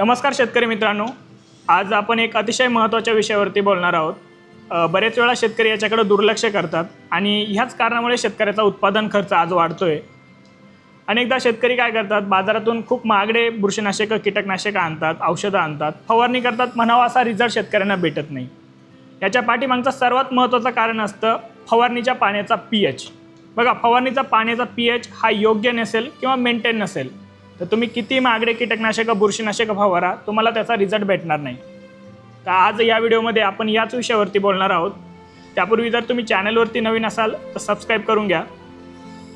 नमस्कार शेतकरी मित्रांनो. आज आपण एक अतिशय महत्त्वाच्या विषयावरती बोलणार आहोत. बरेच वेळा शेतकरी याच्याकडे दुर्लक्ष करतात आणि ह्याच कारणामुळे शेतकऱ्याचा उत्पादन खर्च आज वाढतो आहे अनेकदा शेतकरी काय करतात बाजारातून खूप महागडे बुरशीनाशकं कीटकनाशकं आणतात औषधं आणतात फवारणी करतात म्हणावा असा रिझल्ट शेतकऱ्यांना भेटत नाही. याच्या पाठीमागचं सर्वात महत्त्वाचं कारण असतं फवारणीच्या पाण्याचा पी एच बघा फवारणीचा पाण्याचा पी एच हा योग्य नसेल किंवा मेंटेन नसेल तर तुम्ही किती मागडे कीटकनाशकं बुरशीनाशकं फवारा तुम्हाला त्याचा रिझल्ट भेटणार नाही. तर आज या व्हिडिओमध्ये आपण याच विषयावरती बोलणार आहोत. त्यापूर्वी जर तुम्ही चॅनलवरती नवीन असाल तर सबस्क्राईब करून घ्या.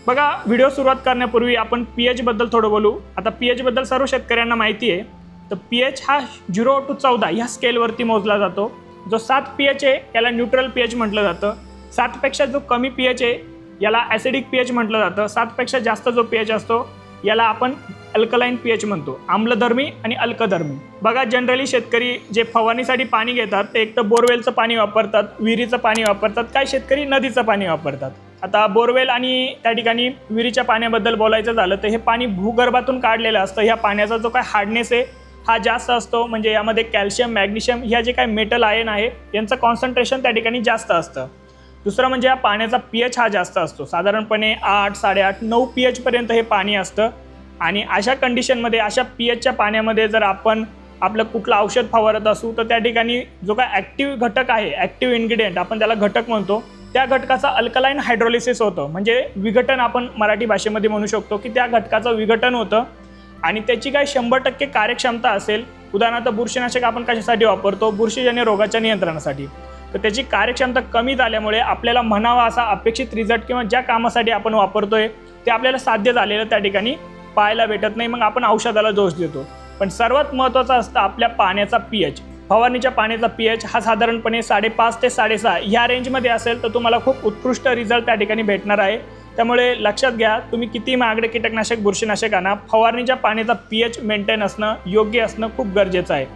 बघा व्हिडिओ सुरुवात करण्यापूर्वी आपण पी एचबद्दल थोडं बोलू. आता पी एचबद्दल सर्व शेतकऱ्यांना माहिती आहे. तर पी एच हा झिरो टू चौदा ह्या स्केलवरती मोजला जातो. जो सात पी एच आहे याला न्यूट्रल पी एच म्हटलं जातं. सातपेक्षा जो कमी पी एच आहे याला ॲसिडिक पी एच म्हटलं जातं. सातपेक्षा जास्त जो पी एच असतो याला आपण अल्कलाईन पी एच म्हणतो. आम्लधर्मी आणि अल्कधर्मी बघा जनरली शेतकरी जे फवारणीसाठी पाणी घेतात ते एक तर बोरवेलचं पाणी वापरतात विहिरीचं पाणी वापरतात काही शेतकरी नदीचं पाणी वापरतात. आता बोरवेल आणि त्या ठिकाणी विहिरीच्या पाण्याबद्दल बोलायचं झालं तर हे पाणी भूगर्भातून काढलेलं असतं. ह्या पाण्याचा जो काय हार्डनेस आहे हा जास्त असतो. म्हणजे यामध्ये कॅल्शियम मॅग्नेशियम ह्या जे काही मेटल आयन आहे यांचं कॉन्सन्ट्रेशन त्या ठिकाणी जास्त असतं. दुसरं म्हणजे या पाण्याचा पी एच हा जास्त असतो. साधारणपणे आठ साडेआठ नऊ पी एचपर्यंत हे पाणी असतं. आणि अशा कंडिशनमध्ये अशा पी एचच्या पाण्यामध्ये जर आपण आपलं कुठलं औषध फवारत असू तर त्या ठिकाणी जो काय ॲक्टिव्ह घटक आहे ॲक्टिव्ह इन्ग्रेडियंट आपण त्याला घटक म्हणतो त्या घटकाचा अल्कलाईन हायड्रोलिसिस होतं. म्हणजे विघटन आपण मराठी भाषेमध्ये म्हणू शकतो की त्या घटकाचं विघटन होतं. आणि त्याची काय शंभर टक्के कार्यक्षमता असेल उदाहरणार्थ बुरशीनाशक आपण कशासाठी वापरतो? बुरशीजन्य रोगाच्या नियंत्रणासाठी. तर त्याची कार्यक्षमता कमी झाल्यामुळे आपल्याला म्हणावा असा अपेक्षित रिझल्ट किंवा ज्या कामासाठी आपण वापरतोय ते आपल्याला साध्य झालेलं त्या ठिकाणी पाहायला भेटत नाही. मग आपण औषधाला दोष देतो. पण सर्वात महत्त्वाचं असतं आपल्या पाण्याचा पी एच फवारणीच्या पाण्याचा पी एच हा साधारणपणे साडेपाच ते साडेसहा ह्या रेंजमध्ये असेल तर तुम्हाला खूप उत्कृष्ट रिझल्ट त्या ठिकाणी भेटणार आहे. त्यामुळे लक्षात घ्या तुम्ही किती महागडे कीटकनाशक बुरशीनाशक आणा. फवारणीच्या पाण्याचा पी एच मेंटेन असणं योग्य असणं खूप गरजेचं आहे.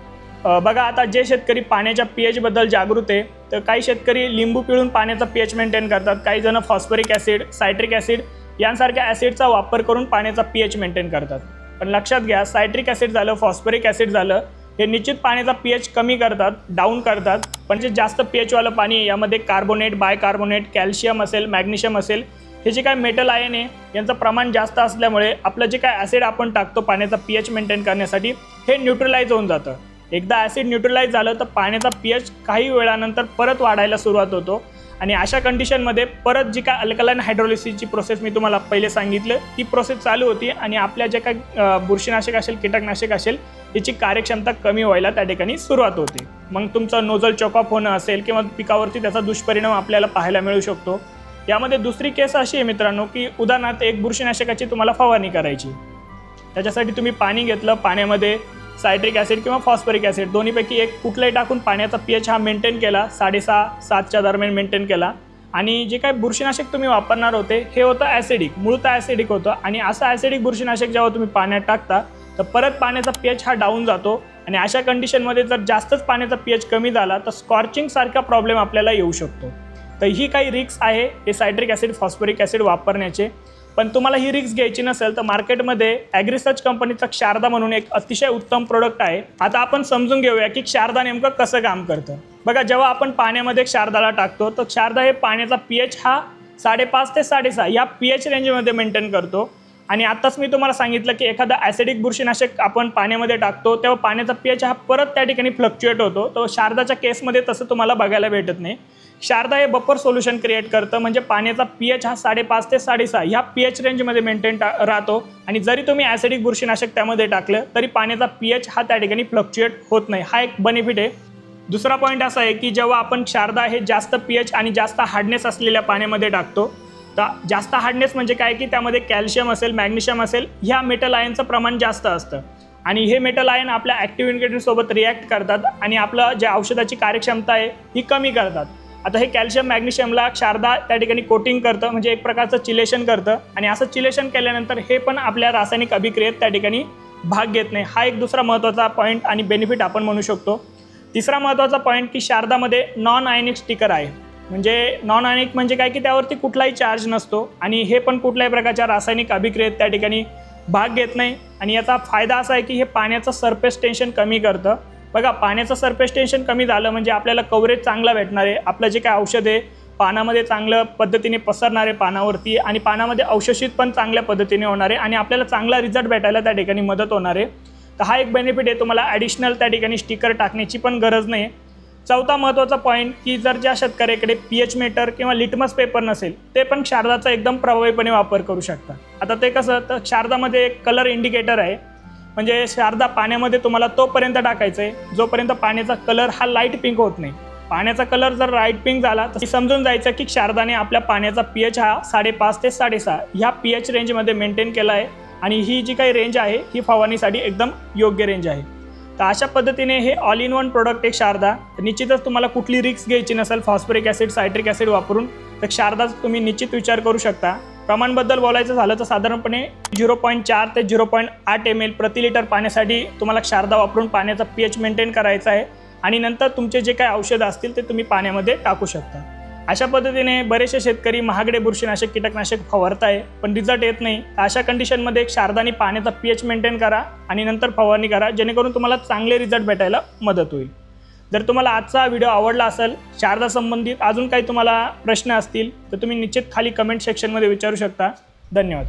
बघा आता जे शेतकरी पाण्याच्या पी एचबद्दल जागृत आहे तर काही शेतकरी लिंबू पिळून पाण्याचा पी एच मेंटेन करतात. काही जण फॉस्फरिक ॲसिड सायट्रिक ॲसिड यांसारख्या ॲसिडचा वापर करून पाण्याचा पी एच मेंटेन करतात. पण लक्षात घ्या सायट्रिक ॲसिड झालं फॉस्फरिक ॲसिड झालं हे निश्चित पाण्याचा पी एच कमी करतात डाऊन करतात. पण जे जास्त पी एचवालं पाणी आहे यामध्ये कार्बोनेट बायकार्बोनेट कॅल्शियम असेल मॅग्नेशियम असेल हे जे काय मेटल आयन आहे यांचं प्रमाण जास्त असल्यामुळे आपलं जे काय ॲसिड आपण टाकतो पाण्याचा पी एच मेंटेन करण्यासाठी हे न्यूट्रलाइज होऊन जातं. एकदा ॲसिड न्यूट्रलाइज झालं तर पाण्याचा पी एच काही वेळानंतर परत वाढायला सुरुवात होतो. आणि अशा कंडिशनमध्ये परत जी काय अल्कलाईन हायड्रोलिसिसची प्रोसेस मी तुम्हाला पहिले सांगितलं ती प्रोसेस चालू होती आणि आपल्या जे काय बुरशीनाशक असेल कीटकनाशक असेल याची कार्यक्षमता कमी व्हायला त्या ठिकाणी सुरुवात होते. मग तुमचं नोझल चॉकअप होणं असेल किंवा पिकावरती त्याचा दुष्परिणाम आपल्याला पाहायला मिळू शकतो. यामध्ये दुसरी केस अशी आहे मित्रांनो की उदाहरणार्थ एक बुरशीनाशकाची तुम्हाला फवारणी करायची. त्याच्यासाठी तुम्ही पाणी घेतलं पाण्यामध्ये सायट्रिक ॲसिड किंवा फॉस्फरिक ॲसिड. दोन्हीपैकी एक कुठलाही टाकून पाण्याचा पी एच हा मेंटेन केला साडेसहा सातच्या दरम्यान मेंटेन केला. आणि जे काही बुरशीनाशक तुम्ही वापरणार होते हे होतं ॲसिडिक मूळतः ॲसिडिक होतं. आणि असं ॲसिडिक बुरशीनाशक जेव्हा तुम्ही पाण्यात टाकता तर परत पाण्याचा पी एच हा डाऊन जातो. आणि अशा कंडिशनमध्ये जर जास्तच पाण्याचा पी एच कमी झाला तर स्कॉर्चिंगसारखा प्रॉब्लेम आपल्याला येऊ शकतो. तर ही काही रिक्स आहे हे सायट्रिक ॲसिड फॉस्फरिक ॲसिड वापरण्याचे. पण तुम्हाला ही रिक्स घ्यायची नसेल तर मार्केटमध्ये ॲग्रिसर्च कंपनीचा क्षारदा म्हणून एक अतिशय उत्तम प्रोडक्ट आहे. आता आपण समजून घेऊया की क्षारदा नेमकं कसं काम करतं. बघा जेव्हा आपण पाण्यामध्ये क्षारदाला टाकतो तर क्षारदा हे पाण्याचा पी एच हा साडेपाच ते साडेसहा या पी एच रेंजमध्ये मेंटेन करतो. आणि आत्ताच मी तुम्हाला सांगितलं की एखादा ॲसिडिक बुरशीनाशक आपण पाण्यामध्ये टाकतो तेव्हा पाण्याचा पी एच हा परत त्या ठिकाणी फ्लक्च्युएट होतो. तो शारदाच्या केसमध्ये तसं तुम्हाला बघायला भेटत नाही. शारदा हे बफर सोल्युशन क्रिएट करतं म्हणजे पाण्याचा पी एच हा साडेपाच ते साडेसहा ह्या पी एच रेंजमध्ये मेंटेन टा राहतो. आणि जरी तुम्ही ॲसिडिक बुरशीनाशक त्यामध्ये टाकलं तरी पाण्याचा पी एच हा त्या ठिकाणी फ्लक्च्युएट होत नाही. हा एक बेनिफिट आहे. दुसरा पॉईंट असा आहे की जेव्हा आपण शारदा हे जास्त पी एच आणि जास्त हार्डनेस असलेल्या पाण्यामध्ये टाकतो तर जास्त हार्डनेस म्हणजे काय की त्यामध्ये कॅल्शियम असेल मॅग्नेशियम असेल ह्या मेटल आयनचं प्रमाण जास्त असतं. आणि हे मेटल आयन आपल्या ॲक्टिव्ह इन्ग्रेडियंटसोबत रिॲक्ट करतात आणि आपलं जे औषधाची कार्यक्षमता आहे ही कमी करतात. आता हे कॅल्शियम मॅग्नेशियमला क्षारदा त्या ठिकाणी कोटिंग करतं म्हणजे एक प्रकारचं चिलेशन करतं. आणि असं चिलेशन केल्यानंतर हे पण आपल्या रासायनिक अभिक्रियेत त्या ठिकाणी भाग घेत नाही. हा एक दुसरा महत्त्वाचा पॉईंट आणि बेनिफिट आपण म्हणू शकतो. तिसरा महत्त्वाचा पॉईंट की शारदामध्ये नॉन आयनिक स्टिकर आहे. म्हणजे नॉन आयनिक म्हणजे काय की त्यावरती कुठलाही चार्ज नसतो आणि हे पण कुठल्याही प्रकारच्या रासायनिक अभिक्रियेत त्या ठिकाणी भाग घेत नाही. आणि याचा फायदा असा आहे की हे पाण्याचं सरफेस टेन्शन कमी करतं. बघा पाण्याचं सरफेस टेन्शन कमी झालं म्हणजे आपल्याला कव्हरेज चांगला भेटणार आहे. आपलं जे काय औषध आहे पानामध्ये चांगलं पद्धतीने पसरणार आहे पानावरती आणि पानामध्ये अवशोषित पण चांगल्या पद्धतीने होणार आहे आणि आपल्याला चांगला रिझल्ट भेटायला त्या ठिकाणी मदत होणार आहे. तर हा एक बेनिफिट आहे. तुम्हाला ॲडिशनल त्या ठिकाणी स्टिकर टाकण्याची पण गरज नाही. चौथा महत्त्वाचा पॉईंट की जर ज्या शेतकऱ्याकडे पी एच मीटर किंवा लिटमस पेपर नसेल ते पण शारदाचा एकदम प्रभावीपणे वापर करू शकतात. आता ते कसं तर शारदामध्ये एक कलर इंडिकेटर आहे. म्हणजे शारदा पाण्यामध्ये तुम्हाला तोपर्यंत टाकायचं आहे जोपर्यंत पाण्याचा कलर हा लाइट पिंक होत नाही. पाण्याचा कलर जर राईट पिंक झाला तर समजून जायचं की शारदाने आपल्या पाण्याचा पी एच हा साडेपाच ते साडेसहा ह्या पी एच रेंजमध्ये मेंटेन केला आहे. आणि ही जी काही रेंज आहे ही फवारणीसाठी एकदम योग्य रेंज आहे. तर अशा पद्धतीने हे ऑल इन वन प्रोडक्ट एक शारदा. तर निश्चितच तुम्हाला कुठली रिस्क घ्यायची नसेल फॉस्फरिक ॲसिड सायट्रिक ॲसिड वापरून तर शारदाचा तुम्ही निश्चित विचार करू शकता. प्रमाणबद्दल बोलायचं झालं तर साधारणपणे झिरो पॉईंट चार ते झिरो पॉईंट आठ एम एल प्रति लिटर पाण्यासाठी तुम्हाला शारदा वापरून पाण्याचा पी एच मेंटेन करायचा आहे. आणि नंतर तुमचे जे काही औषधं असतील ते तुम्ही पाण्यामध्ये टाकू शकता. अशा पद्धतीने बरेचसे शेतकरी महागडे बुरशीनाशक कीटकनाशक फवारताय पण रिझल्ट येत नाही. तर अशा कंडिशनमध्ये एक शारदानी पाण्याचा पी एच मेंटेन करा आणि नंतर फवारणी करा जेणेकरून तुम्हाला चांगले रिझल्ट भेटायला मदत होईल. जर तुम्हाला आजचा व्हिडिओ आवडला असेल शारदा संबंधित अजून काही तुम्हाला प्रश्न असतील तर तुम्ही निश्चित खाली कमेंट सेक्शनमध्ये विचारू शकता. धन्यवाद.